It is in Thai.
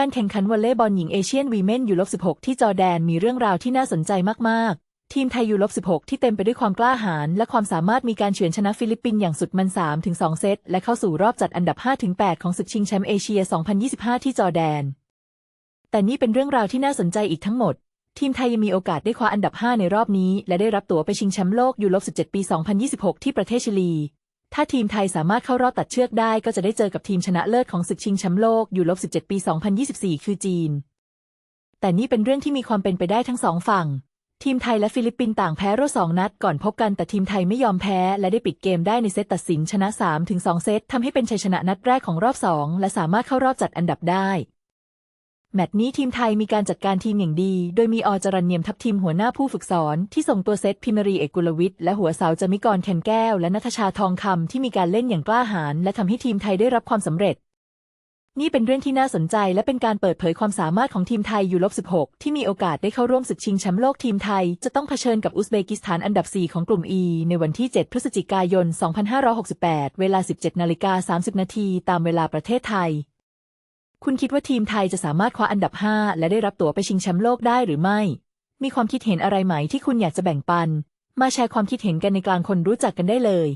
การแข่งขันวอลเลย์บอลหญิงเอเชียนวีเมนยูลบ16 ที่จอร์แดนมีเรื่องราวที่น่าสนใจมาก ๆ ทีมไทยยูลบ16 ที่เต็มไปด้วยความกล้าหาญและความสามารถมีการเฉือนชนะฟิลิปปินส์อย่างสุดมัน 3-2 เซต และเข้าสู่รอบจัดอันดับ 5-8 ของศึกชิงแชมป์เอเชีย 2025 ที่จอร์แดน แต่นี่เป็นเรื่องราวที่น่าสนใจอีกทั้งหมด ทีมไทยยังมีโอกาสได้คว้าอันดับ 5 ในรอบนี้ และได้รับตั๋วไปชิงแชมป์โลกยูลบ17 ปี 2026 ที่ประเทศชิลี ถ้าทีมไทยสามารถเข้ารอบตัดเชือกได้ก็จะได้เจอกับทีมชนะเลิศของศึกชิงแชมป์โลกยูลบ17 ปี 2024 คือจีน แต่นี่เป็นเรื่องที่มีความเป็นไปได้ทั้งสองฝั่ง ทีมไทยและฟิลิปปินส์ต่างแพ้รวดสองนัดก่อนพบกันแต่ทีมไทยไม่ยอมแพ้และได้ปิดเกมได้ในเซตตัดสินชนะ 3-2 เซตทำให้เป็นชัยชนะนัดแรกของรอบสองและสามารถเข้ารอบจัดอันดับได้ แมตช์นี้ทีมไทยมีการจัดการทีมอย่างดี โดยมีอจรันเนียมทัพทีมหัวหน้าผู้ฝึกสอน ที่ส่งตัวเซตพิมรีเอกกุลวิทย์และหัวเสาจามิกรแคนแก้ว และนัทชาทองคำที่มีการเล่นอย่างกล้าหาญและทำให้ทีมไทยได้รับความสำเร็จ นี่เป็นเรื่องที่น่าสนใจและเป็นการเปิดเผยความสามารถของทีมไทยยูลบ16 ที่มีโอกาสได้เข้าร่วมศึกชิงแชมป์โลกทีมไทย จะต้องเผชิญกับอุซเบกิสถานอันดับ 4 ของกลุ่ม E ในวันที่ 7 พฤศจิกายน 2568 เวลา 17นาฬิกา30นาทีตามเวลาประเทศไทย คุณคิดว่าทีมไทยจะสามารถคว้าอันดับ 5 และได้รับตั๋วไปชิงแชมป์โลกได้หรือไม่ มีความคิดเห็นอะไรไหมที่คุณอยากจะแบ่งปัน มาแชร์ความคิดเห็นกันในกลางคนรู้จักกันได้เลย